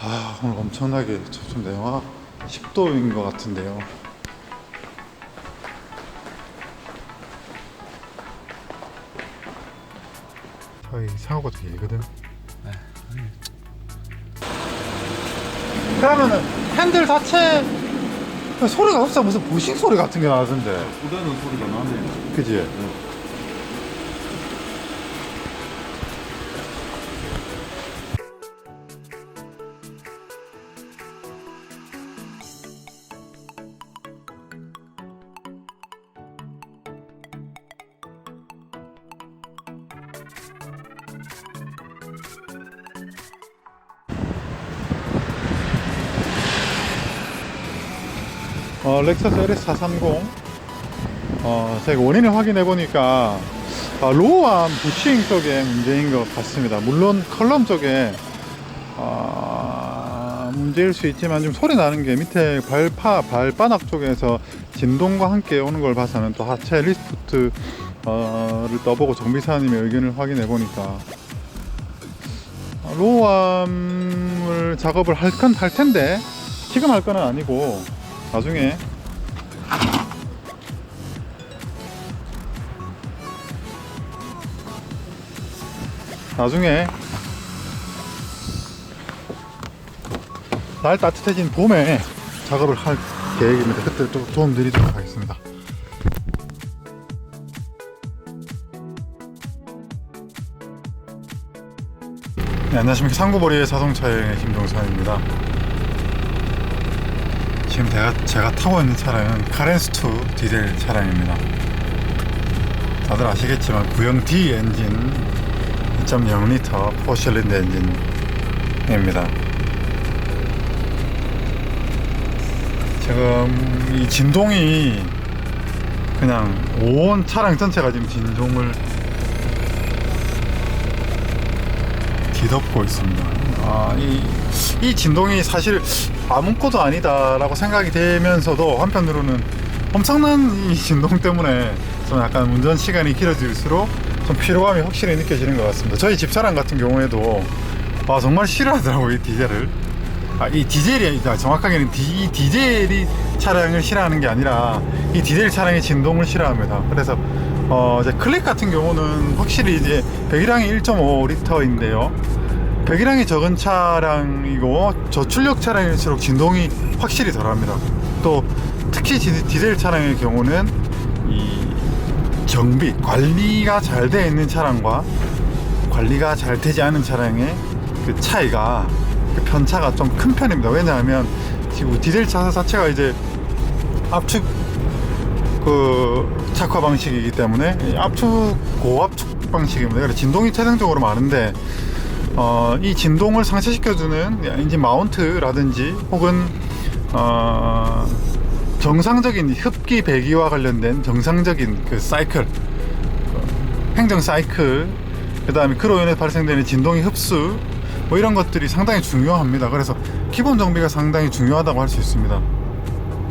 아 오늘 엄청나게 좀 영하 10도인 것 같은데요. 저희 사고가 되게 길거든. 그러면은 핸들 자체 소리가 없어 무슨 부식 소리 같은 게 나던데. 우다는 소리가 나네. 그지? 어, 렉서스 LS430 어, 제가 원인을 확인해 보니까 아, 로우암 부싱 쪽에 문제인 것 같습니다. 물론 컬럼 쪽에 아, 문제일 수 있지만 좀 소리 나는 게 밑에 발파 발바닥 쪽에서 진동과 함께 오는 걸 봐서는 또 하체 리스트 를 떠보고 정비사님의 의견을 확인해 보니까 아, 로우암을 작업을 할 건 할 텐데 지금 할 거는 아니고 나중에 나중에 날 따뜻해진 봄에 작업을 할 계획입니다. 그때 또 도움 드리도록 하겠습니다. 네, 안녕하십니까. 상구보리의 자동차 여행의 김동선입니다. 지금 제가, 제가 타고 있는 차량은 카렌스2 디젤 차량입니다. 다들 아시겠지만 구형 D 엔진 2.0L 포실린드 엔진입니다. 지금 이 진동이 그냥 온 차량 전체가 지금 진동을 뒤덮고 있습니다. 아, 이, 이 진동이 사실 아무것도 아니다라고 생각이 되면서도 한편으로는 엄청난 이 진동 때문에 좀 약간 운전 시간이 길어질수록 좀 피로감이 확실히 느껴지는 것 같습니다. 저희 집사람 같은 경우에도 아, 정말 싫어하더라고요, 이 디젤을. 아, 이 디젤이, 아, 정확하게는 디, 이 디젤이 차량을 싫어하는 게 아니라 이 디젤 차량의 진동을 싫어합니다. 그래서 어, 이제 클릭 같은 경우는 확실히 이제 배기량이 1.5리터인데요. 배기량이 적은 차량이고 저출력 차량일수록 진동이 확실히 덜합니다. 또 특히 디- 디젤 차량의 경우는 이 정비 관리가 잘 되어 있는 차량과 관리가 잘 되지 않은 차량의 그 차이가 그 편차가 좀 큰 편입니다. 왜냐하면 지금 디젤 차 자체가 이제 압축 그 착화 방식이기 때문에 이 압축 고압축 방식입니다. 그래서 진동이 최상적으로 많은데 어, 이 진동을 상쇄시켜주는 엔진 마운트라든지 혹은 어, 정상적인 흡기 배기와 관련된 정상적인 그 사이클 그 행정 사이클 그 다음에 그로 인해 발생되는 진동의 흡수 뭐 이런 것들이 상당히 중요합니다. 그래서 기본 정비가 상당히 중요하다고 할 수 있습니다.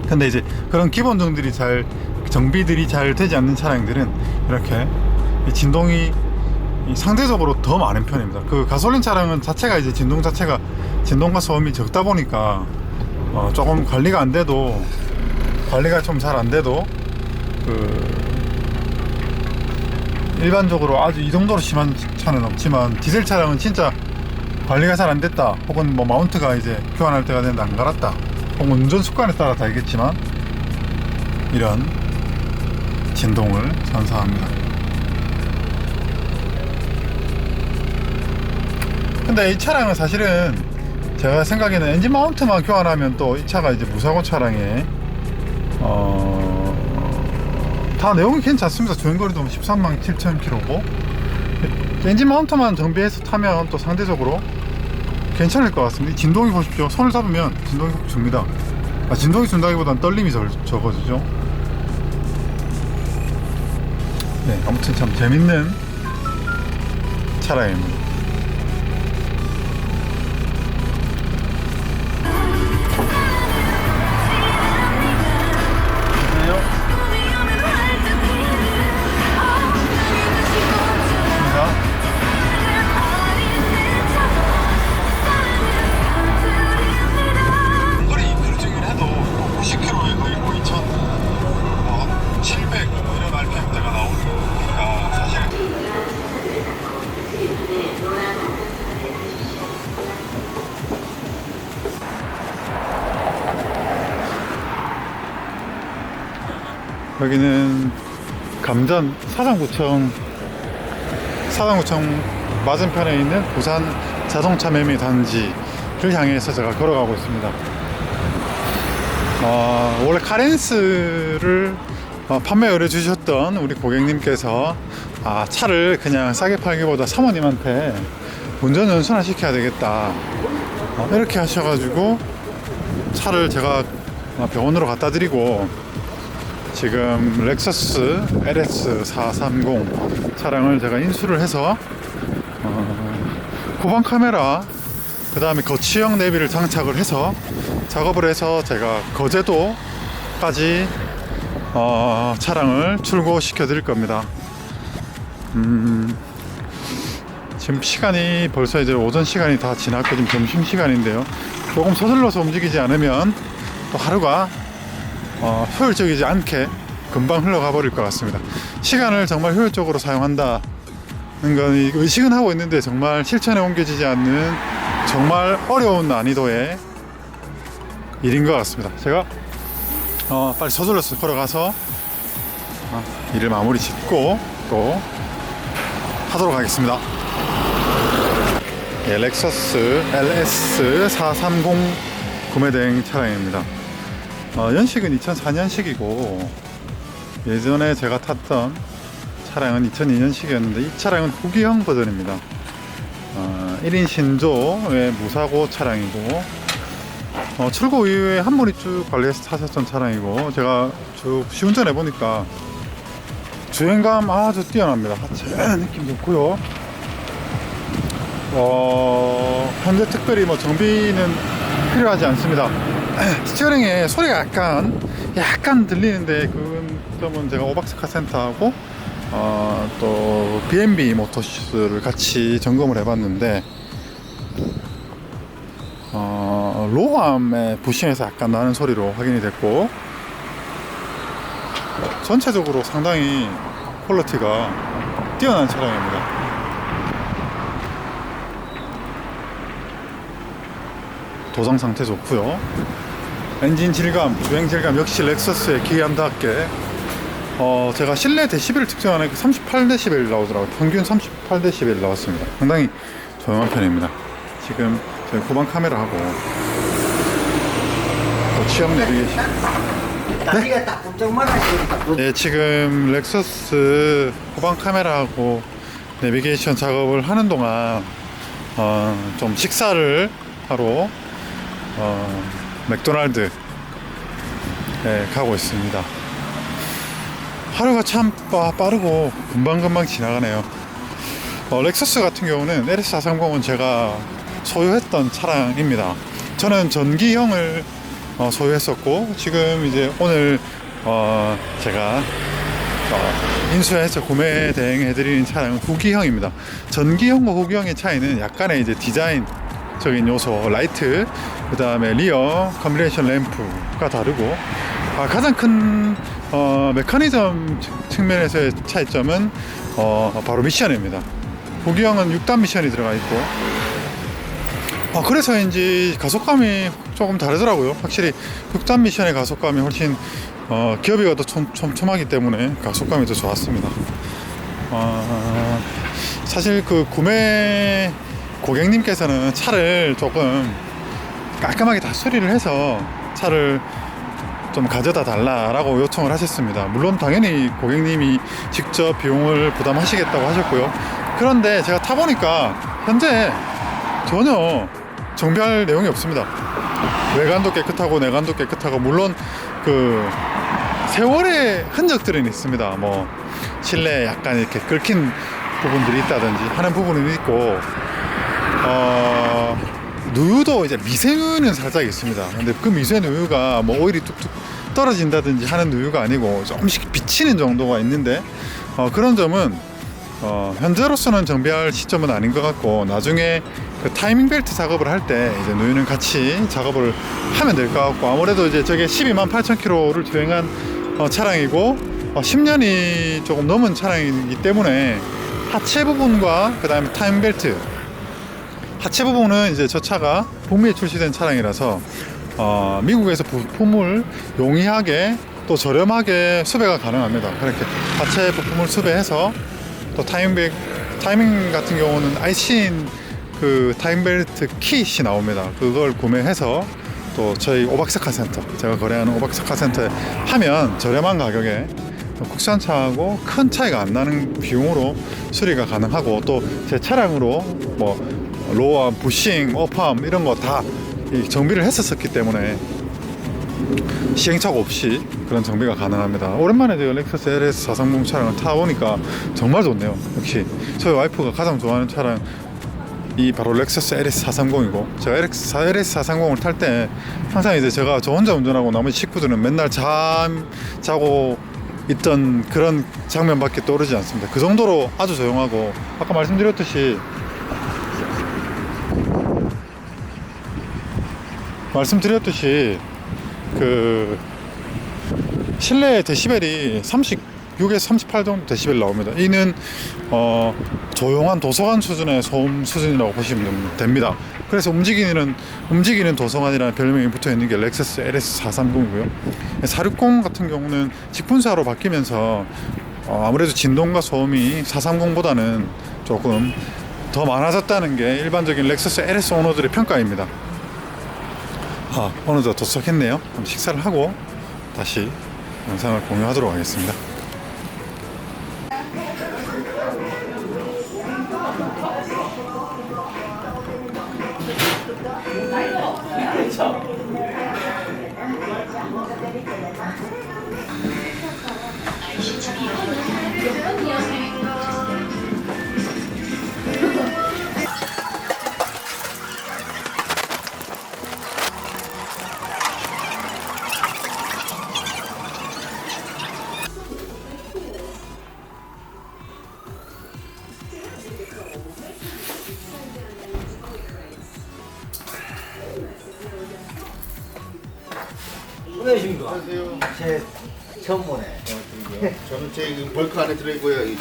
근데 이제 그런 기본 정들이 잘 정비들이 잘 되지 않는 차량들은 이렇게 이 진동이 이 상대적으로 더 많은 편입니다. 그 가솔린 차량은 자체가 이제 진동 자체가 진동과 소음이 적다 보니까 어 조금 관리가 안 돼도 관리가 좀 잘 안 돼도 그 일반적으로 아주 이 정도로 심한 차는 없지만 디젤 차량은 진짜 관리가 잘 안 됐다 혹은 뭐 마운트가 이제 교환할 때가 됐는데 안 갈았다 혹은 운전 습관에 따라 다르겠지만 이런 진동을 선사합니다 근데 이 차량은 사실은 제가 생각에는 엔진 마운트만 교환하면 또 이 차가 이제 무사고 차량에 어... 다 내용이 괜찮습니다. 주행거리도 13만 7천 킬로고 엔진 마운트만 정비해서 타면 또 상대적으로 괜찮을 것 같습니다. 이 진동이 보십시오. 손을 잡으면 진동이 확 줍니다. 아, 진동이 준다기보단 떨림이 절, 적어지죠. 네, 아무튼 참 재밌는 차량입니다. 여기는 감전 사상구청 사상구청 맞은편에 있는 부산 자동차 매매 단지를 향해서 제가 걸어가고 있습니다. 어, 원래 카렌스를 어, 판매 의뢰 주셨던 우리 고객님께서 아, 차를 그냥 싸게 팔기보다 사모님한테 운전 연수나 시켜야 되겠다 어, 이렇게 하셔가지고 차를 제가 어, 병원으로 갖다 드리고 지금 렉서스 LS430 차량을 제가 인수를 해서 어, 후방 카메라 그 다음에 거치형 내비를 장착을 해서 작업을 해서 제가 거제도까지 어, 차량을 출고시켜 드릴 겁니다. 음, 지금 시간이 벌써 이제 오전 시간이 다 지났고 지금 점심 시간인데요. 조금 서둘러서 움직이지 않으면 또 하루가 어, 효율적이지 않게 금방 흘러가 버릴 것 같습니다. 시간을 정말 효율적으로 사용한다. 건 이- 의식은 하고 있는데 정말 실천에 옮겨지지 않는 정말 어려운 난이도의 일인 것 같습니다. 제가 어, 빨리 서둘러서 걸어가서 어, 일을 마무리 짓고 또 하도록 하겠습니다. 예, 렉서스 LS430 구매대행 차량입니다. 어, 연식은 2004년식이고 예전에 제가 탔던 차량은 2002년식이었는데 이 차량은 후기형 버전입니다. 어, 1인 신조의 무사고 차량이고 어, 출고 이후에 한 번이 쭉 관리해서 타셨던 차량이고 제가 쭉 시운전해 보니까 주행감 아주 뛰어납니다. 하체 느낌 좋고요. 어, 현재 특별히 뭐 정비는 필요하지 않습니다. 스티어링에 소리가 약간 약간 들리는데 그 점은 제가 오박스 카 센터하고 어, 또 B&B 모터스를 같이 점검을 해봤는데 어, 로함의 부싱에서 약간 나는 소리로 확인이 됐고 전체적으로 상당히 퀄리티가 뛰어난 차량입니다. 도장 상태 좋고요. 엔진 질감, 주행 질감 역시 렉서스의 기한답게 어, 제가 실내 데시벨 측정하는 38데시벨 나오더라고요. 평균 38데시벨 나왔습니다. 상당히 조용한 편입니다. 지금 저희 후방 카메라 하고 또 취향 내비게이션. 다리가 딱 꼼짝 말아주니까 네, 지금 렉서스 후방 카메라하고 내비게이션 작업을 하는 동안 어, 좀 식사를 하러 어, 맥도날드 에 가고 있습니다. 하루가 참 빠, 빠르고 금방금방 지나가네요. 어, 렉서스 같은 경우는 LS430은 제가 소유했던 차량입니다. 저는 전기형을 어, 소유했었고 지금 이제 오늘 어, 제가 어, 인수해서 구매 대행해드리는 차량은 후기형입니다. 전기형과 후기형의 차이는 약간의 이제 디자인 적인 요소, 라이트, 그 다음에 리어 컴비네이션 램프가 다르고 아, 가장 큰 어, 메커니즘 측- 측면에서의 차이점은 어, 바로 미션입니다. 후기형은 6단 미션이 들어가 있고 어, 그래서인지 가속감이 조금 다르더라고요. 확실히 6단 미션의 가속감이 훨씬 어, 기어비가 더 촘, 촘촘하기 때문에 가속감이 더 좋았습니다. 어, 사실 그 구매 고객님께서는 차를 조금 깔끔하게 다 수리를 해서 차를 좀 가져다 달라라고 요청을 하셨습니다. 물론 당연히 고객님이 직접 비용을 부담하시겠다고 하셨고요. 그런데 제가 타보니까 현재 전혀 정비할 내용이 없습니다. 외관도 깨끗하고 내관도 깨끗하고 물론 그 세월의 흔적들은 있습니다. 뭐 실내에 약간 이렇게 긁힌 부분들이 있다든지 하는 부분은 있고 어 누유도 이제 미세누유는 살짝 있습니다. 근데 그 미세 누유가 뭐 오일이 뚝뚝 떨어진다든지 하는 누유가 아니고 조금씩 비치는 정도가 있는데 어, 그런 점은 어, 현재로서는 정비할 시점은 아닌 것 같고 나중에 그 타이밍 벨트 작업을 할 때 이제 누유는 같이 작업을 하면 될 것 같고 아무래도 이제 저게 12만 8천 킬로를 주행한 어, 차량이고 어, 10년이 조금 넘은 차량이기 때문에 하체 부분과 그 다음에 타이밍 벨트 하체 부분은 이제 저 차가 북미에 출시된 차량이라서 어, 미국에서 부품을 용이하게 또 저렴하게 수배가 가능합니다. 그렇게 하체 부품을 수배해서 또 타이밍 타이밍 같은 경우는 아이신 그 타임벨트 킷이 나옵니다. 그걸 구매해서 또 저희 오박사카 센터 제가 거래하는 오박사카 센터에 하면 저렴한 가격에 국산 차하고 큰 차이가 안 나는 비용으로 수리가 가능하고 또 제 차량으로 뭐 로아, 부싱, 어팜 이런 거 다 정비를 했었었기 때문에 시행착오 없이 그런 정비가 가능합니다. 오랜만에 제가 렉서스 LS 430 차량을 타보니까 정말 좋네요. 역시 저희 와이프가 가장 좋아하는 차량 이 바로 렉서스 LS 430이고 제가 LS 430을 탈 때 항상 이제 제가 저 혼자 운전하고 나머지 식구들은 맨날 잠 자고 있던 그런 장면밖에 떠오르지 않습니다. 그 정도로 아주 조용하고 아까 말씀드렸듯이 말씀드렸듯이 그 실내 데시벨이 36에서 38 정도 데시벨 나옵니다. 이는 어, 조용한 도서관 수준의 소음 수준이라고 보시면 됩니다. 그래서 움직이는 움직이는 도서관이라는 별명이 붙어 있는 게 렉서스 LS 430이고요. 460 같은 경우는 직분사로 바뀌면서 어, 아무래도 진동과 소음이 430보다는 조금 더 많아졌다는 게 일반적인 렉서스 LS 오너들의 평가입니다. 아, 어느덧 도착했네요. 그럼 식사를 하고 다시 영상을 공유하도록 하겠습니다. 제이 벌크 안에 들어있고요. 이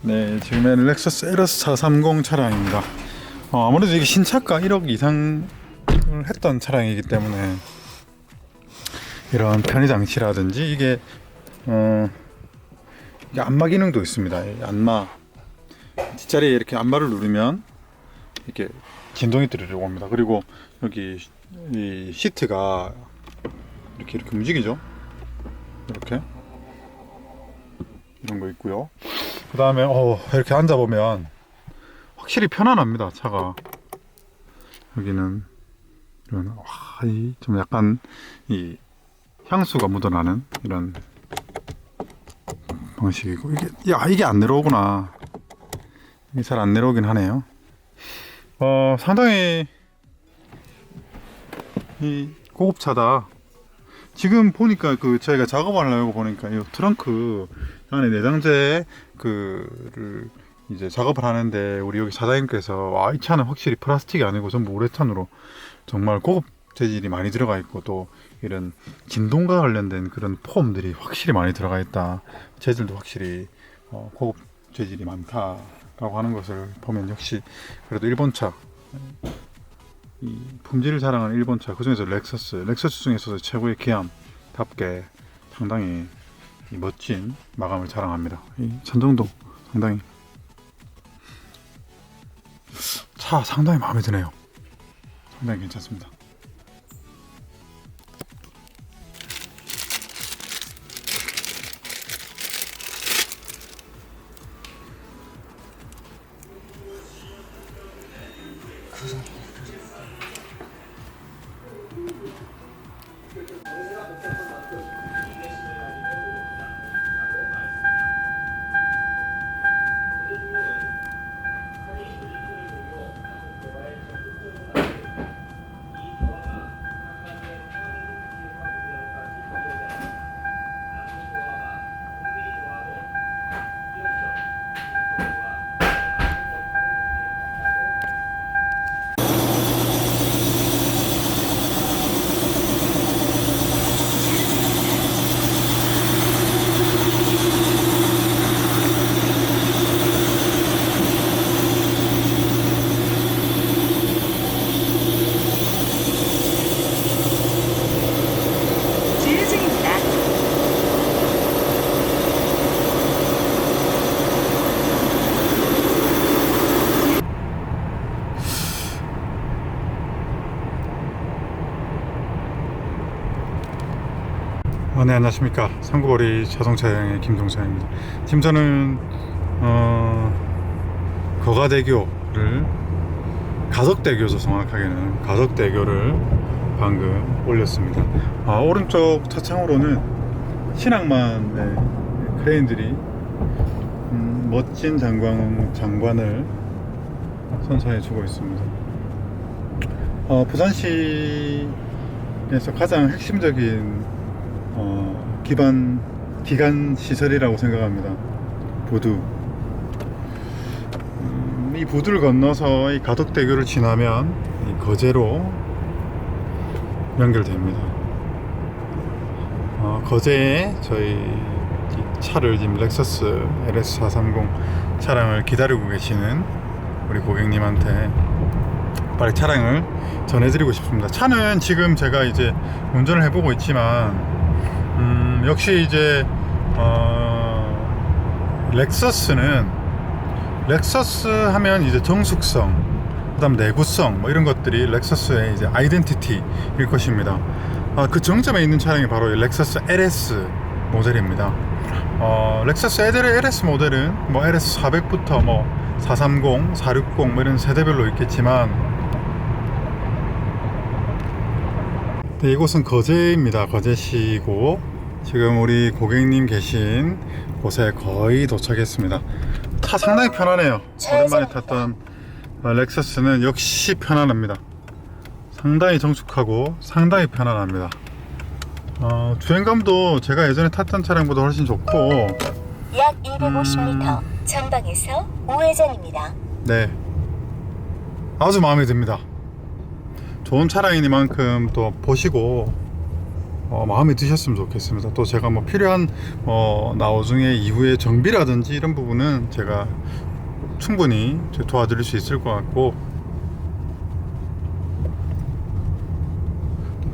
네, 지금은 렉서스 LS 430 차량입니다. 어, 아무래도 이게 신차가 1억 이상을 했던 차량이기 때문에 이런 편의 장치라든지 이게 어, 이게 안마 기능도 있습니다. 이 안마 뒷자리에 이렇게 안마를 누르면 이렇게 진동이 들어옵니다. 그리고 여기 이 시트가 이렇게 이렇게 움직이죠. 이렇게 이런 거 있고요. 그 다음에 어, 이렇게 앉아 보면 확실히 편안합니다 차가 여기는 이런 와, 이, 좀 약간 이 향수가 묻어나는 이런 방식이고 이게 야 이게 안 내려오구나 이게 잘 안 내려오긴 하네요. 어 상당히 이 고급차다. 지금 보니까 그 저희가 작업을 하려고 보니까 이 트렁크 안에 내장재 그를 이제 작업을 하는데 우리 여기 사장님께서 와 이 차는 확실히 플라스틱이 아니고 전부 우레탄으로 정말 고급 재질이 많이 들어가 있고 또 이런 진동과 관련된 그런 폼들이 확실히 많이 들어가 있다 재질도 확실히 어, 고급 재질이 많다라고 하는 것을 보면 역시 그래도 일본차 이 품질을 자랑하는 일본차 그중에서 렉서스 렉서스 중에서도 최고의 기함답게 상당히 이 멋진 마감을 자랑합니다. 이 천정도 상당히 차 상당히 마음에 드네요. 상당히 괜찮습니다. 아, 네 안녕하십니까 상구거리 자동차 여행의 김동사입니다. 지금 저는 어, 거가대교를 가덕대교죠 정확하게는 가덕대교를 방금 올렸습니다. 아, 오른쪽 차창으로는 신항만의 크레인들이 음, 멋진 장관 장관을 선사해 주고 있습니다. 어, 부산시에서 가장 핵심적인 어, 기반 기간 시설이라고 생각합니다. 부두. 음, 이 부두를 건너서 이 가덕대교를 지나면 이 거제로 연결됩니다. 어, 거제에 저희 이 차를 지금 렉서스 LS430 차량을 기다리고 계시는 우리 고객님한테 빨리 차량을 전해드리고 싶습니다. 차는 지금 제가 이제 운전을 해보고 있지만 음, 역시 이제 어, 렉서스는 렉서스 하면 이제 정숙성, 그다음 내구성 뭐 이런 것들이 렉서스의 이제 아이덴티티일 것입니다. 아, 그 정점에 있는 차량이 바로 이 렉서스 LS 모델입니다. 어, 렉서스 LS 모델은 뭐 LS 400부터 뭐 430, 460 뭐 이런 세대별로 있겠지만 네, 이곳은 거제입니다. 거제시고 지금 우리 고객님 계신 곳에 거의 도착했습니다. 차 상당히 편하네요. 오랜만에 탔던 어, 렉서스는 역시 편안합니다. 상당히 정숙하고 상당히 편안합니다. 어, 주행감도 제가 예전에 탔던 차량보다 훨씬 좋고 약 250m 전방에서 우회전입니다. 네 아주 마음에 듭니다. 좋은 차량이니만큼 또 보시고 어, 마음에 드셨으면 좋겠습니다. 또 제가 뭐 필요한 어, 나중에 이후에 정비라든지 이런 부분은 제가 충분히 도와드릴 수 있을 것 같고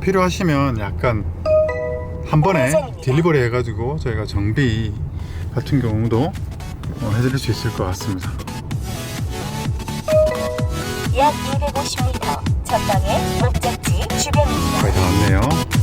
필요하시면 약간 한 번에. 딜리버리 해가지고 저희가 정비 같은 경우도 어, 해드릴 수 있을 것 같습니다. 약 250m 전방의 목적지 주변입니다. 거의 다 왔네요.